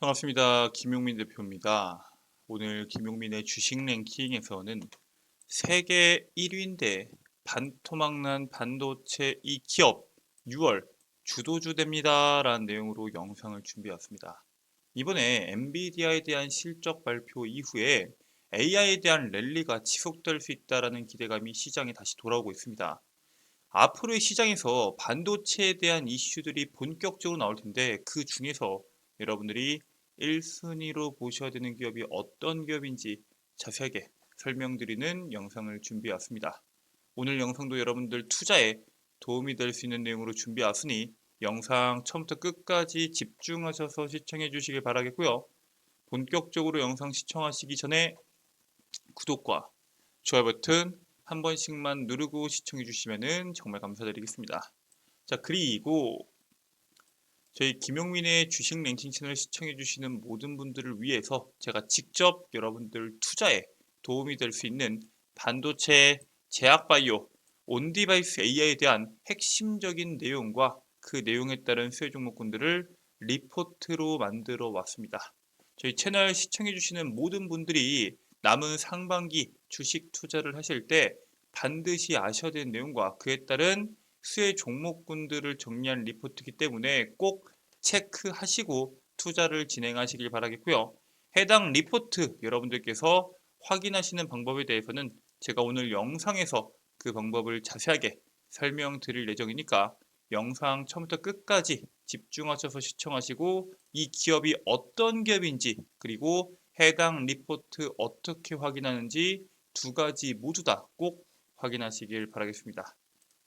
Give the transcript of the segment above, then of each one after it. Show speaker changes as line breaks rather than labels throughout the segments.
반갑습니다. 김용민 대표입니다. 오늘 김용민의 주식 랭킹에서는 세계 1위인데 반토막난 반도체 이 기업 6월 주도주 됩니다. 라는 내용으로 영상을 준비해왔습니다. 이번에 엔비디아에 대한 실적 발표 이후에 AI에 대한 랠리가 지속될 수 있다라는 기대감이 시장에 다시 돌아오고 있습니다. 앞으로의 시장에서 반도체에 대한 이슈들이 본격적으로 나올 텐데 그 중에서 여러분들이 1순위로 보셔야 되는 기업이 어떤 기업인지 자세하게 설명드리는 영상을 준비해 왔습니다. 오늘 영상도 여러분들 투자에 도움이 될 수 있는 내용으로 준비해 왔으니 영상 처음부터 끝까지 집중하셔서 시청해 주시길 바라겠고요. 본격적으로 영상 시청하시기 전에 구독과 좋아요 버튼 한 번씩만 누르고 시청해 주시면 정말 감사드리겠습니다. 자 그리고 저희 김용민의 주식 랭킹 채널 시청해 주시는 모든 분들을 위해서 제가 직접 여러분들 투자에 도움이 될 수 있는 반도체 제약바이오 온디바이스 AI에 대한 핵심적인 내용과 그 내용에 따른 수혜 종목군들을 리포트로 만들어 왔습니다. 저희 채널 시청해 주시는 모든 분들이 남은 상반기 주식 투자를 하실 때 반드시 아셔야 되는 내용과 그에 따른 수혜 종목군들을 정리한 리포트이기 때문에 꼭 체크하시고 투자를 진행하시길 바라겠고요. 해당 리포트 여러분들께서 확인하시는 방법에 대해서는 제가 오늘 영상에서 그 방법을 자세하게 설명드릴 예정이니까 영상 처음부터 끝까지 집중하셔서 시청하시고 이 기업이 어떤 기업인지 그리고 해당 리포트 어떻게 확인하는지 두 가지 모두 다 꼭 확인하시길 바라겠습니다.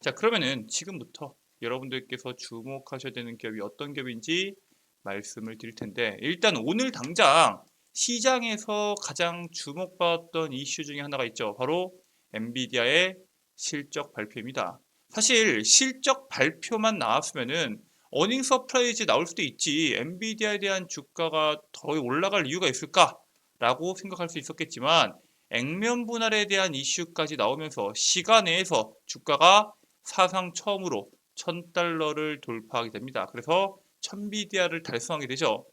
자 그러면은 지금부터 여러분들께서 주목하셔야 되는 기업이 어떤 기업인지 말씀을 드릴 텐데 일단 오늘 당장 시장에서 가장 주목받았던 이슈 중에 하나가 있죠. 바로 엔비디아의 실적 발표입니다. 사실 실적 발표만 나왔으면은 어닝 서프라이즈 나올 수도 있지 엔비디아에 대한 주가가 더 올라갈 이유가 있을까라고 생각할 수 있었겠지만 액면 분할에 대한 이슈까지 나오면서 시간 내에서 주가가 사상 처음으로 1000달러를 돌파하게 됩니다. 그래서 1000비디아를 달성하게 되죠.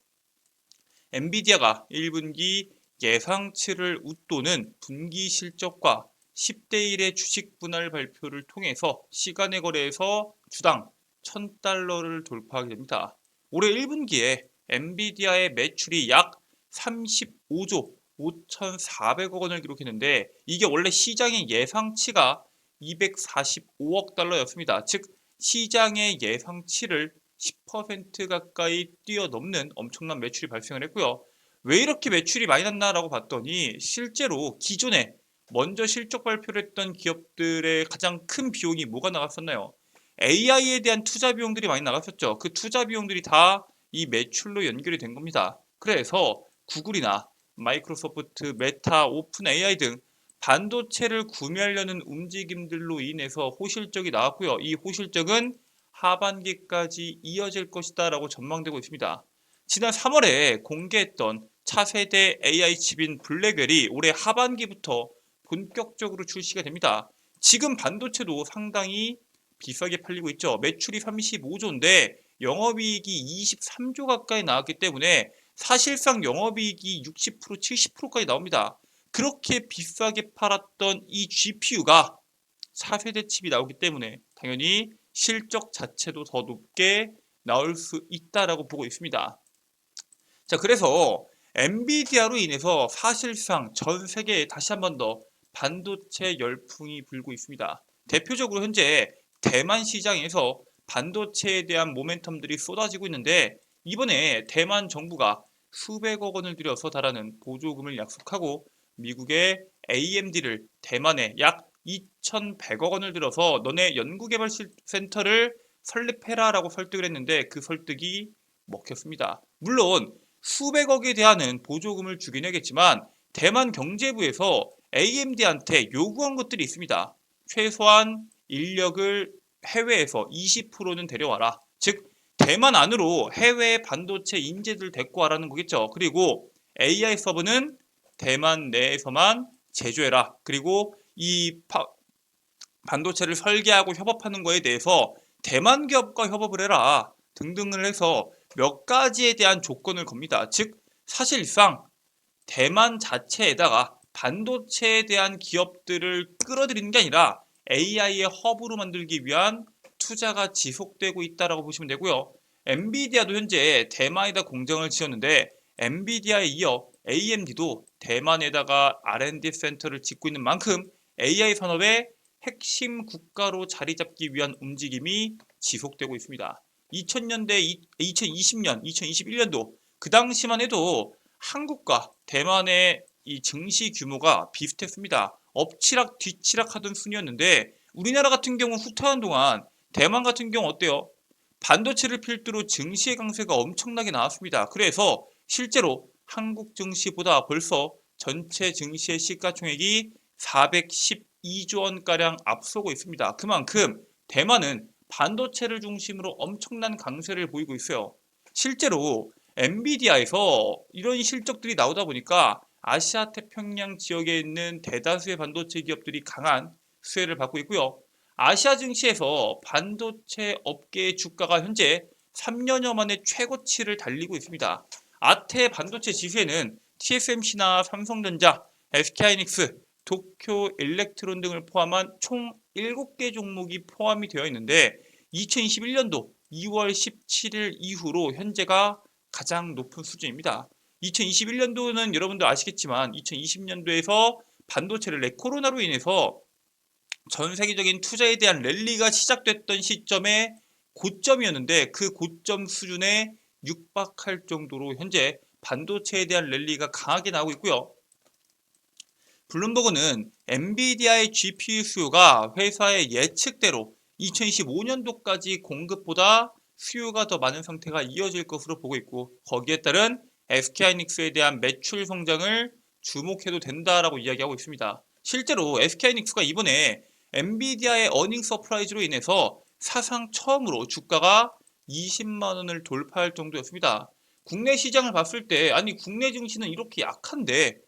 엔비디아가 1분기 예상치를 웃도는 분기 실적과 10대 1의 주식 분할 발표를 통해서 시간의 거래에서 주당 1000달러를 돌파하게 됩니다. 올해 1분기에 엔비디아의 매출이 약 35조 5,400억 원을 기록했는데 이게 원래 시장의 예상치가 245억 달러였습니다. 즉 시장의 예상치를 10% 가까이 뛰어넘는 엄청난 매출이 발생을 했고요. 왜 이렇게 매출이 많이 났나라고 봤더니 실제로 기존에 먼저 실적 발표를 했던 기업들의 가장 큰 비용이 뭐가 나갔었나요? AI에 대한 투자 비용들이 많이 나갔었죠. 그 투자 비용들이 다 이 매출로 연결이 된 겁니다. 그래서 구글이나 마이크로소프트, 메타, 오픈 AI 등 반도체를 구매하려는 움직임들로 인해서 호실적이 나왔고요. 이 호실적은 하반기까지 이어질 것이다 라고 전망되고 있습니다. 지난 3월에 공개했던 차세대 AI 칩인 블랙웰이 올해 하반기부터 본격적으로 출시가 됩니다. 지금 반도체도 상당히 비싸게 팔리고 있죠. 매출이 35조인데 영업이익이 23조 가까이 나왔기 때문에 사실상 영업이익이 60% 70%까지 나옵니다. 그렇게 비싸게 팔았던 이 GPU가 4세대 칩이 나오기 때문에 당연히 실적 자체도 더 높게 나올 수 있다라고 보고 있습니다. 자, 그래서 엔비디아로 인해서 사실상 전 세계에 다시 한 번 더 반도체 열풍이 불고 있습니다. 대표적으로 현재 대만 시장에서 반도체에 대한 모멘텀들이 쏟아지고 있는데 이번에 대만 정부가 수백억 원을 들여서 달하는 보조금을 약속하고 미국의 AMD를 대만에 약 2,100억 원을 들어서 너네 연구개발센터를 설립해라라고 설득을 했는데 그 설득이 먹혔습니다. 물론 수백억에 대한 보조금을 주긴 하겠지만 대만 경제부에서 AMD한테 요구한 것들이 있습니다. 최소한 인력을 해외에서 20%는 데려와라. 즉 대만 안으로 해외 반도체 인재들 데리고 와라는 거겠죠. 그리고 AI 서버는 대만 내에서만 제조해라. 그리고 이 파, 반도체를 설계하고 협업하는 거에 대해서 대만 기업과 협업을 해라. 등등을 해서 몇 가지에 대한 조건을 겁니다. 즉 사실상 대만 자체에다가 반도체에 대한 기업들을 끌어들이는 게 아니라 AI의 허브로 만들기 위한 투자가 지속되고 있다라고 보시면 되고요. 엔비디아도 현재 대만에다 공장을 지었는데 엔비디아에 이어 AMD도 대만에다가 R&D 센터를 짓고 있는 만큼 AI 산업의 핵심 국가로 자리 잡기 위한 움직임이 지속되고 있습니다. 2000년대, 2020년, 2021년도 그 당시만 해도 한국과 대만의 이 증시 규모가 비슷했습니다. 엎치락 뒤치락 하던 순이었는데 우리나라 같은 경우 후퇴하는 동안 대만 같은 경우 어때요? 반도체를 필두로 증시의 강세가 엄청나게 나왔습니다. 그래서 실제로 한국 증시보다 벌써 전체 증시의 시가총액이 412조 원가량 앞서고 있습니다. 그만큼 대만은 반도체를 중심으로 엄청난 강세를 보이고 있어요. 실제로 엔비디아에서 이런 실적들이 나오다 보니까 아시아 태평양 지역에 있는 대다수의 반도체 기업들이 강한 수혜를 받고 있고요. 아시아 증시에서 반도체 업계의 주가가 현재 3년여 만에 최고치를 달리고 있습니다. 아태 반도체 지수에는 TSMC나 삼성전자, SK하이닉스, 도쿄 일렉트론 등을 포함한 총 7개 종목이 포함이 되어 있는데 2021년도 2월 17일 이후로 현재가 가장 높은 수준입니다. 2021년도는 여러분도 아시겠지만 2020년도에서 반도체를 내 코로나로 인해서 전 세계적인 투자에 대한 랠리가 시작됐던 시점에 고점이었는데 그 고점 수준에 육박할 정도로 현재 반도체에 대한 랠리가 강하게 나오고 있고요. 블룸버그는 엔비디아의 GPU 수요가 회사의 예측대로 2025년도까지 공급보다 수요가 더 많은 상태가 이어질 것으로 보고 있고 거기에 따른 SK하이닉스에 대한 매출 성장을 주목해도 된다라고 이야기하고 있습니다. 실제로 SK하이닉스가 이번에 엔비디아의 어닝 서프라이즈로 인해서 사상 처음으로 주가가 20만 원을 돌파할 정도였습니다. 국내 시장을 봤을 때 아니 국내 증시는 이렇게 약한데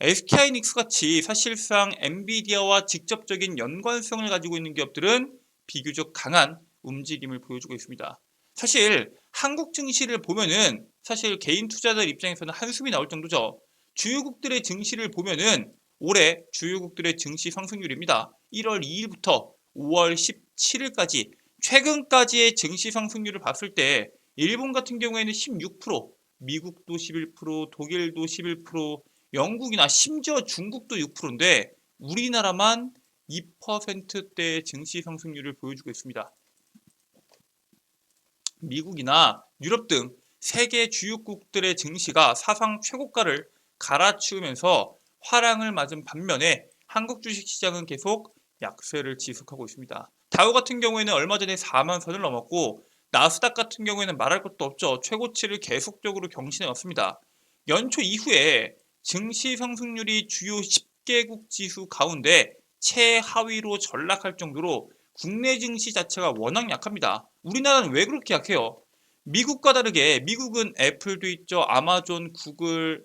SK하이닉스 같이 사실상 엔비디아와 직접적인 연관성을 가지고 있는 기업들은 비교적 강한 움직임을 보여주고 있습니다. 사실 한국 증시를 보면은 사실 개인 투자자들 입장에서는 한숨이 나올 정도죠. 주요국들의 증시를 보면은 올해 주요국들의 증시 상승률입니다. 1월 2일부터 5월 17일까지 최근까지의 증시 상승률을 봤을 때 일본 같은 경우에는 16%, 미국도 11%, 독일도 11%, 영국이나 심지어 중국도 6%인데 우리나라만 2%대의 증시 상승률을 보여주고 있습니다. 미국이나 유럽 등 세계 주요국들의 증시가 사상 최고가를 갈아치우면서 화랑을 맞은 반면에 한국 주식시장은 계속 약세를 지속하고 있습니다. 다우 같은 경우에는 얼마 전에 4만 선을 넘었고 나스닥 같은 경우에는 말할 것도 없죠. 최고치를 계속적으로 경신해 왔습니다. 연초 이후에 증시 상승률이 주요 10개국 지수 가운데 최하위로 전락할 정도로 국내 증시 자체가 워낙 약합니다. 우리나라는 왜 그렇게 약해요? 미국과 다르게 미국은 애플도 있죠. 아마존, 구글,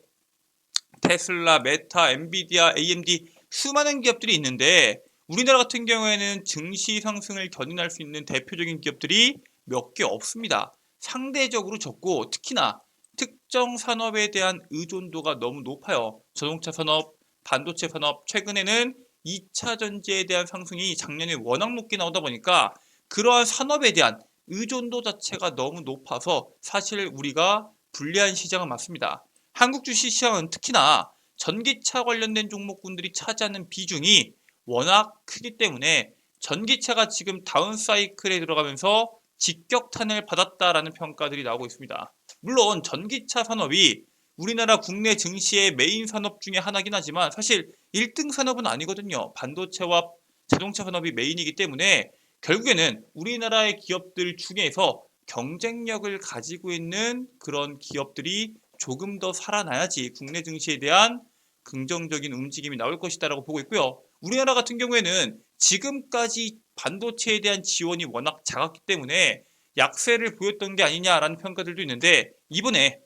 테슬라, 메타, 엔비디아, AMD 수많은 기업들이 있는데 우리나라 같은 경우에는 증시 상승을 견인할 수 있는 대표적인 기업들이 몇 개 없습니다. 상대적으로 적고 특히나 특정 산업에 대한 의존도가 너무 높아요. 자동차 산업, 반도체 산업, 최근에는 2차 전지에 대한 상승이 작년에 워낙 높게 나오다 보니까 그러한 산업에 대한 의존도 자체가 너무 높아서 사실 우리가 불리한 시장은 맞습니다. 한국 주식 시장은 특히나 전기차 관련된 종목군들이 차지하는 비중이 워낙 크기 때문에 전기차가 지금 다운 사이클에 들어가면서 직격탄을 받았다라는 평가들이 나오고 있습니다. 물론 전기차 산업이 우리나라 국내 증시의 메인 산업 중에 하나긴 하지만 사실 1등 산업은 아니거든요. 반도체와 자동차 산업이 메인이기 때문에 결국에는 우리나라의 기업들 중에서 경쟁력을 가지고 있는 그런 기업들이 조금 더 살아나야지 국내 증시에 대한 긍정적인 움직임이 나올 것이다라고 보고 있고요. 우리나라 같은 경우에는 지금까지 반도체에 대한 지원이 워낙 작았기 때문에 약세를 보였던 게 아니냐라는 평가들도 있는데 이번에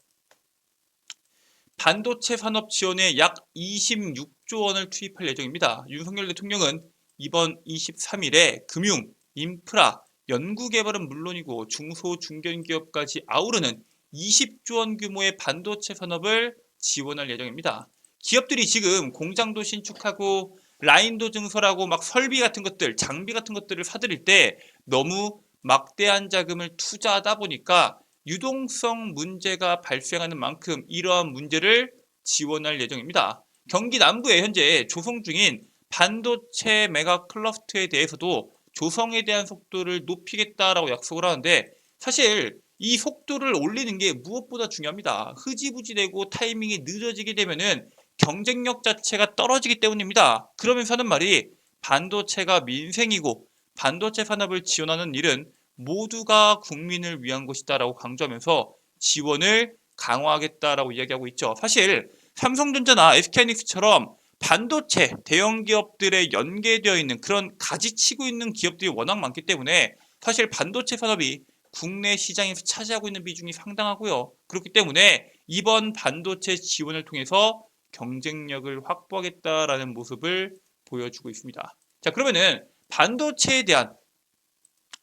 반도체 산업 지원에 약 26조 원을 투입할 예정입니다. 윤석열 대통령은 이번 23일에 금융, 인프라, 연구개발은 물론이고 중소 중견기업까지 아우르는 20조 원 규모의 반도체 산업을 지원할 예정입니다. 기업들이 지금 공장도 신축하고 라인도 증설하고 막 설비 같은 것들, 장비 같은 것들을 사들일 때 너무 막대한 자금을 투자하다 보니까 유동성 문제가 발생하는 만큼 이러한 문제를 지원할 예정입니다. 경기 남부에 현재 조성 중인 반도체 메가 클러스터에 대해서도 조성에 대한 속도를 높이겠다라고 약속을 하는데 사실 이 속도를 올리는 게 무엇보다 중요합니다. 흐지부지되고 타이밍이 늦어지게 되면은 경쟁력 자체가 떨어지기 때문입니다. 그러면서 하는 말이 반도체가 민생이고 반도체 산업을 지원하는 일은 모두가 국민을 위한 것이다라고 강조하면서 지원을 강화하겠다라고 이야기하고 있죠. 사실 삼성전자나 SK하이닉스처럼 반도체 대형 기업들에 연계되어 있는 그런 가지치고 있는 기업들이 워낙 많기 때문에 사실 반도체 산업이 국내 시장에서 차지하고 있는 비중이 상당하고요. 그렇기 때문에 이번 반도체 지원을 통해서 경쟁력을 확보하겠다라는 모습을 보여주고 있습니다. 자, 그러면은 반도체에 대한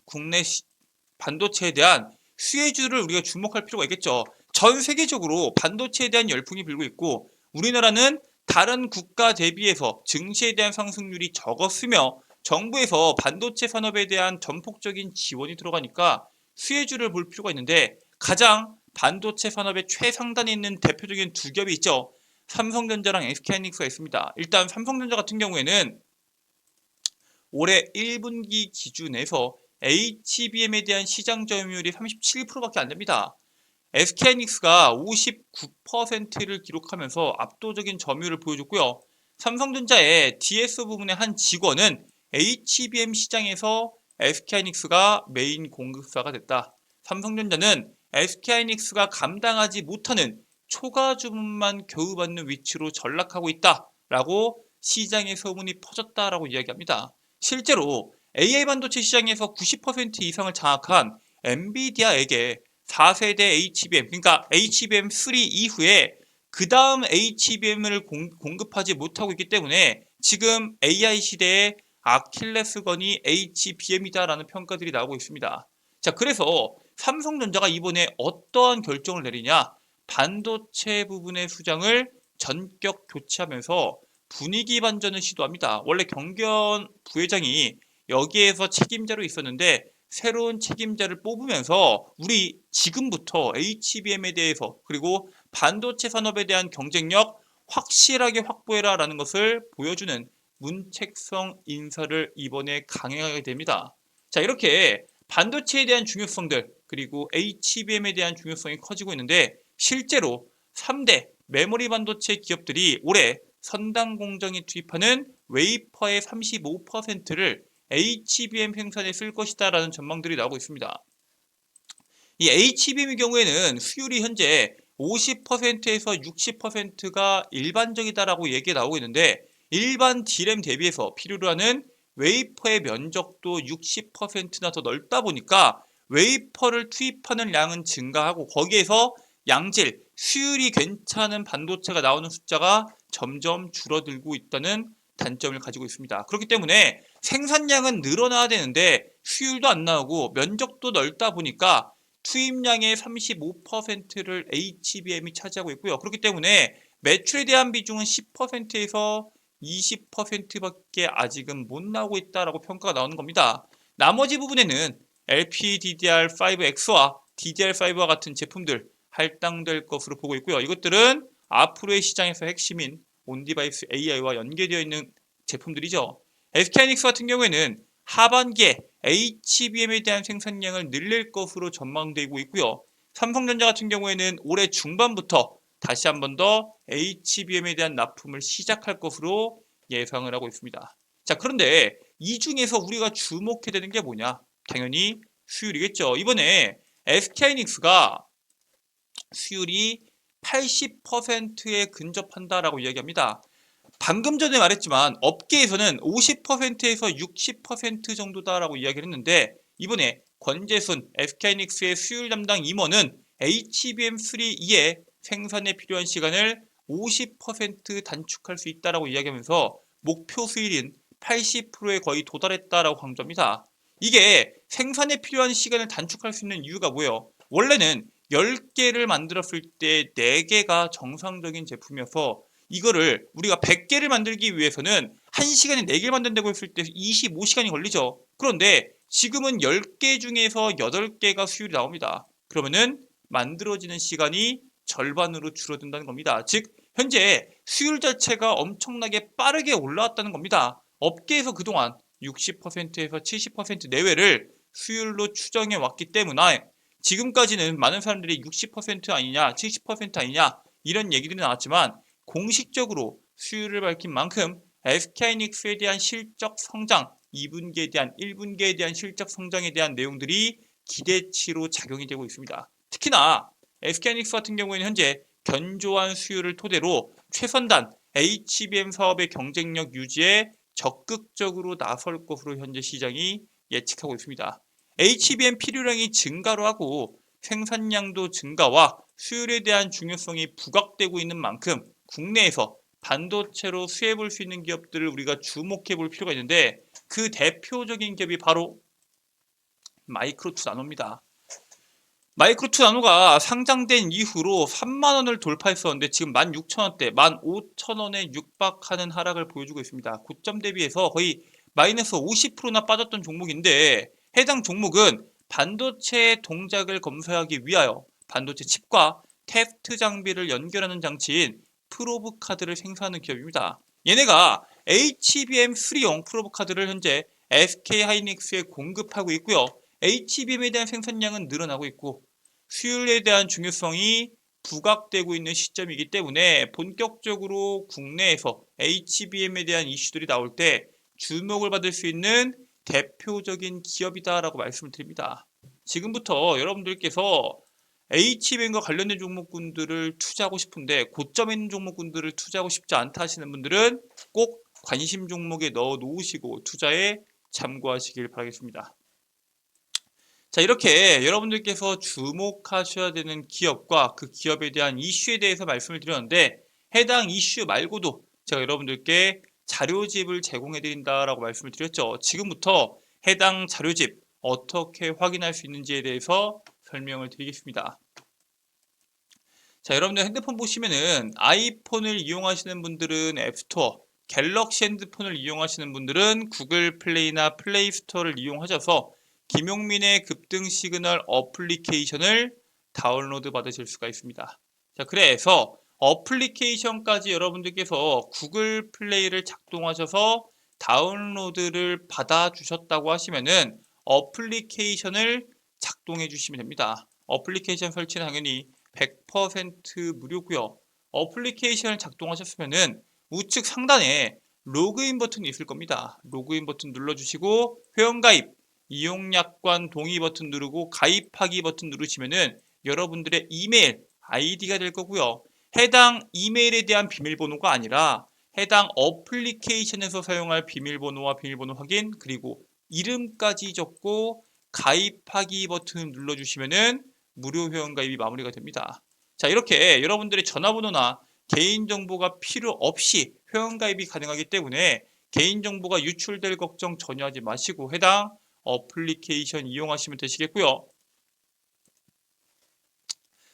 국내 시- 반도체에 대한 수혜주를 우리가 주목할 필요가 있겠죠. 전 세계적으로 반도체에 대한 열풍이 불고 있고 우리나라는 다른 국가 대비해서 증시에 대한 상승률이 적었으며 정부에서 반도체 산업에 대한 전폭적인 지원이 들어가니까 수혜주를 볼 필요가 있는데 가장 반도체 산업의 최상단에 있는 대표적인 두 기업이 있죠. 삼성전자랑 SK하이닉스가 있습니다. 일단 삼성전자 같은 경우에는 올해 1분기 기준에서 HBM에 대한 시장 점유율이 37%밖에 안 됩니다. SK하이닉스가 59%를 기록하면서 압도적인 점유율을 보여줬고요. 삼성전자의 DS 부분의 한 직원은 HBM 시장에서 SK하이닉스가 메인 공급사가 됐다. 삼성전자는 SK하이닉스가 감당하지 못하는 초과 주문만 겨우 받는 위치로 전락하고 있다라고 시장의 소문이 퍼졌다라고 이야기합니다. 실제로 AI 반도체 시장에서 90% 이상을 장악한 엔비디아에게 4세대 HBM, 그러니까 HBM3 이후에 그 다음 HBM을 공급하지 못하고 있기 때문에 지금 AI 시대의 아킬레스건이 HBM이다라는 평가들이 나오고 있습니다. 자, 그래서 삼성전자가 이번에 어떠한 결정을 내리냐? 반도체 부분의 수장을 전격 교체하면서 분위기 반전을 시도합니다. 원래 경견 부회장이 여기에서 책임자로 있었는데 새로운 책임자를 뽑으면서 우리 지금부터 HBM에 대해서 그리고 반도체 산업에 대한 경쟁력 확실하게 확보해라 라는 것을 보여주는 문책성 인사를 이번에 강행하게 됩니다. 자 이렇게 반도체에 대한 중요성들 그리고 HBM에 대한 중요성이 커지고 있는데 실제로 3대 메모리 반도체 기업들이 올해 선당 공정에 투입하는 웨이퍼의 35%를 HBM 생산에 쓸 것이다 라는 전망들이 나오고 있습니다. 이 HBM의 경우에는 수율이 현재 50%에서 60%가 일반적이다라고 얘기가 나오고 있는데 일반 D램 대비해서 필요로 하는 웨이퍼의 면적도 60%나 더 넓다 보니까 웨이퍼를 투입하는 양은 증가하고 거기에서 양질, 수율이 괜찮은 반도체가 나오는 숫자가 점점 줄어들고 있다는 단점을 가지고 있습니다. 그렇기 때문에 생산량은 늘어나야 되는데 수율도 안 나오고 면적도 넓다 보니까 투입량의 35%를 HBM이 차지하고 있고요. 그렇기 때문에 매출에 대한 비중은 10%에서 20%밖에 아직은 못 나오고 있다라고 평가가 나오는 겁니다. 나머지 부분에는 LPDDR5X와 DDR5와 같은 제품들 할당될 것으로 보고 있고요. 이것들은 앞으로의 시장에서 핵심인 온디바이스 AI와 연계되어 있는 제품들이죠. SK하이닉스 같은 경우에는 하반기에 HBM에 대한 생산량을 늘릴 것으로 전망되고 있고요. 삼성전자 같은 경우에는 올해 중반부터 다시 한 번 더 HBM에 대한 납품을 시작할 것으로 예상을 하고 있습니다. 자, 그런데 이 중에서 우리가 주목해야 되는 게 뭐냐? 당연히 수율이겠죠. 이번에 SK하이닉스가 수율이 80%에 근접한다라고 이야기합니다. 방금 전에 말했지만 업계에서는 50%에서 60% 정도다라고 이야기를 했는데 이번에 권재순 SK하이닉스의 수율 담당 임원은 HBM3E의 생산에 필요한 시간을 50% 단축할 수 있다라고 이야기하면서 목표 수율인 80%에 거의 도달했다라고 강조합니다. 이게 생산에 필요한 시간을 단축할 수 있는 이유가 뭐예요? 원래는 10개를 만들었을 때 4개가 정상적인 제품이어서 이거를 우리가 100개를 만들기 위해서는 1시간에 4개를 만든다고 했을 때 25시간이 걸리죠. 그런데 지금은 10개 중에서 8개가 수율이 나옵니다. 그러면은 만들어지는 시간이 절반으로 줄어든다는 겁니다. 즉 현재 수율 자체가 엄청나게 빠르게 올라왔다는 겁니다. 업계에서 그동안 60%에서 70% 내외를 수율로 추정해 왔기 때문에 지금까지는 많은 사람들이 60% 아니냐, 70% 아니냐 이런 얘기들이 나왔지만 공식적으로 수율을 밝힌 만큼 SK하이닉스에 대한 실적 성장, 2분기에 대한 1분기에 대한 실적 성장에 대한 내용들이 기대치로 작용이 되고 있습니다. 특히나 SK하이닉스 같은 경우에는 현재 견조한 수율을 토대로 최선단 HBM 사업의 경쟁력 유지에 적극적으로 나설 것으로 현재 시장이 예측하고 있습니다. HBM 필요량이 증가로 하고 생산량도 증가와 수율에 대한 중요성이 부각되고 있는 만큼 국내에서 반도체로 수혜 볼 수 있는 기업들을 우리가 주목해 볼 필요가 있는데 그 대표적인 기업이 바로 마이크로투 나노입니다. 마이크로투 나노가 상장된 이후로 3만 원을 돌파했었는데 지금 16,000원대, 15,000원에 육박하는 하락을 보여주고 있습니다. 고점 대비해서 거의 마이너스 50%나 빠졌던 종목인데 해당 종목은 반도체 동작을 검사하기 위하여 반도체 칩과 테스트 장비를 연결하는 장치인 프로브 카드를 생산하는 기업입니다. 얘네가 HBM3용 프로브 카드를 현재 SK 하이닉스에 공급하고 있고요. HBM에 대한 생산량은 늘어나고 있고 수율에 대한 중요성이 부각되고 있는 시점이기 때문에 본격적으로 국내에서 HBM에 대한 이슈들이 나올 때 주목을 받을 수 있는 대표적인 기업이다라고 말씀을 드립니다. 지금부터 여러분들께서 HBM과 관련된 종목군들을 투자하고 싶은데 고점에 있는 종목군들을 투자하고 싶지 않다 하시는 분들은 꼭 관심 종목에 넣어 놓으시고 투자에 참고하시길 바라겠습니다. 자 이렇게 여러분들께서 주목하셔야 되는 기업과 그 기업에 대한 이슈에 대해서 말씀을 드렸는데 해당 이슈 말고도 제가 여러분들께 자료집을 제공해 드린다라고 말씀을 드렸죠. 지금부터 해당 자료집 어떻게 확인할 수 있는지에 대해서 설명을 드리겠습니다. 자, 여러분들 핸드폰 보시면은 아이폰을 이용하시는 분들은 앱스토어, 갤럭시 핸드폰을 이용하시는 분들은 구글 플레이나 플레이 스토어를 이용하셔서 김용민의 급등 시그널 어플리케이션을 다운로드 받으실 수가 있습니다. 자, 그래서 어플리케이션까지 여러분들께서 구글 플레이를 작동하셔서 다운로드를 받아주셨다고 하시면은 어플리케이션을 작동해 주시면 됩니다. 어플리케이션 설치는 당연히 100% 무료고요. 어플리케이션을 작동하셨으면은 우측 상단에 로그인 버튼이 있을 겁니다. 로그인 버튼 눌러주시고 회원가입, 이용약관 동의 버튼 누르고 가입하기 버튼 누르시면은 여러분들의 이메일 아이디가 될 거고요. 해당 이메일에 대한 비밀번호가 아니라 해당 어플리케이션에서 사용할 비밀번호와 비밀번호 확인 그리고 이름까지 적고 가입하기 버튼 눌러주시면은 무료 회원 가입이 마무리가 됩니다. 자 이렇게 여러분들의 전화번호나 개인정보가 필요 없이 회원 가입이 가능하기 때문에 개인정보가 유출될 걱정 전혀 하지 마시고 해당 어플리케이션 이용하시면 되시겠고요.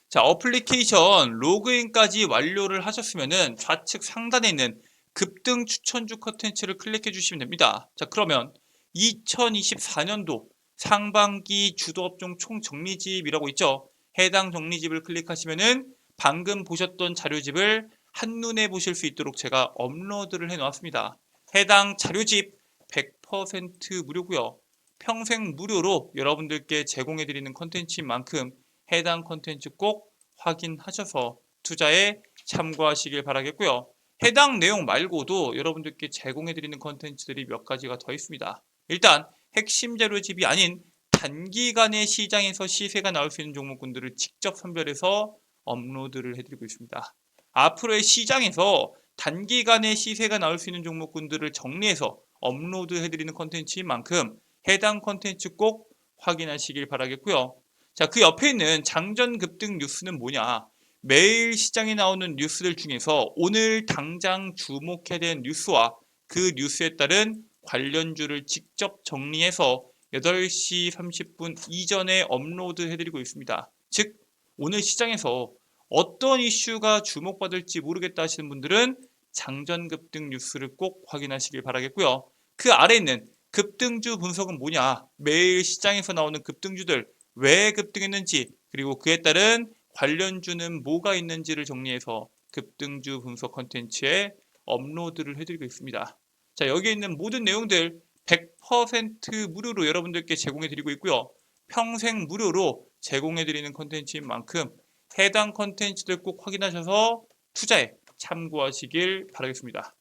자, 어플리케이션 로그인까지 완료를 하셨으면은 좌측 상단에 있는 급등 추천주 컨텐츠를 클릭해 주시면 됩니다. 자, 그러면 2024년도 상반기 주도업종 총정리집이라고 있죠. 해당 정리집을 클릭하시면은 방금 보셨던 자료집을 한눈에 보실 수 있도록 제가 업로드를 해 놓았습니다. 해당 자료집 100% 무료고요. 평생 무료로 여러분들께 제공해 드리는 컨텐츠인 만큼 해당 컨텐츠 꼭 확인하셔서 투자에 참고하시길 바라겠고요. 해당 내용 말고도 여러분들께 제공해 드리는 컨텐츠들이 몇 가지가 더 있습니다. 일단 핵심 자료집이 아닌 단기간의 시장에서 시세가 나올 수 있는 종목군들을 직접 선별해서 업로드를 해드리고 있습니다. 앞으로의 시장에서 단기간의 시세가 나올 수 있는 종목군들을 정리해서 업로드 해드리는 컨텐츠인 만큼 해당 컨텐츠 꼭 확인하시길 바라겠고요. 자, 그 옆에 있는 장전 급등 뉴스는 뭐냐? 매일 시장에 나오는 뉴스들 중에서 오늘 당장 주목해야 되는 뉴스와 그 뉴스에 따른 관련주를 직접 정리해서 8시 30분 이전에 업로드 해드리고 있습니다. 즉, 오늘 시장에서 어떤 이슈가 주목받을지 모르겠다 하시는 분들은 장전 급등 뉴스를 꼭 확인하시길 바라겠고요. 그 아래 있는 급등주 분석은 뭐냐? 매일 시장에서 나오는 급등주들 왜 급등했는지 그리고 그에 따른 관련주는 뭐가 있는지를 정리해서 급등주 분석 컨텐츠에 업로드를 해드리고 있습니다. 자, 여기에 있는 모든 내용들 100% 무료로 여러분들께 제공해 드리고 있고요. 평생 무료로 제공해 드리는 컨텐츠인 만큼 해당 컨텐츠들 꼭 확인하셔서 투자에 참고하시길 바라겠습니다.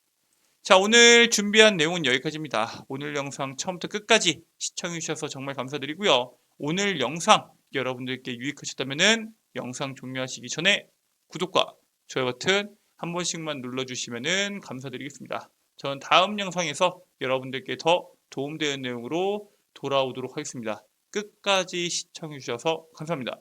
자, 오늘 준비한 내용은 여기까지입니다. 오늘 영상 처음부터 끝까지 시청해 주셔서 정말 감사드리고요. 오늘 영상 여러분들께 유익하셨다면 영상 종료하시기 전에 구독과 좋아요 버튼 한 번씩만 눌러주시면 감사드리겠습니다. 저는 다음 영상에서 여러분들께 더 도움되는 내용으로 돌아오도록 하겠습니다. 끝까지 시청해 주셔서 감사합니다.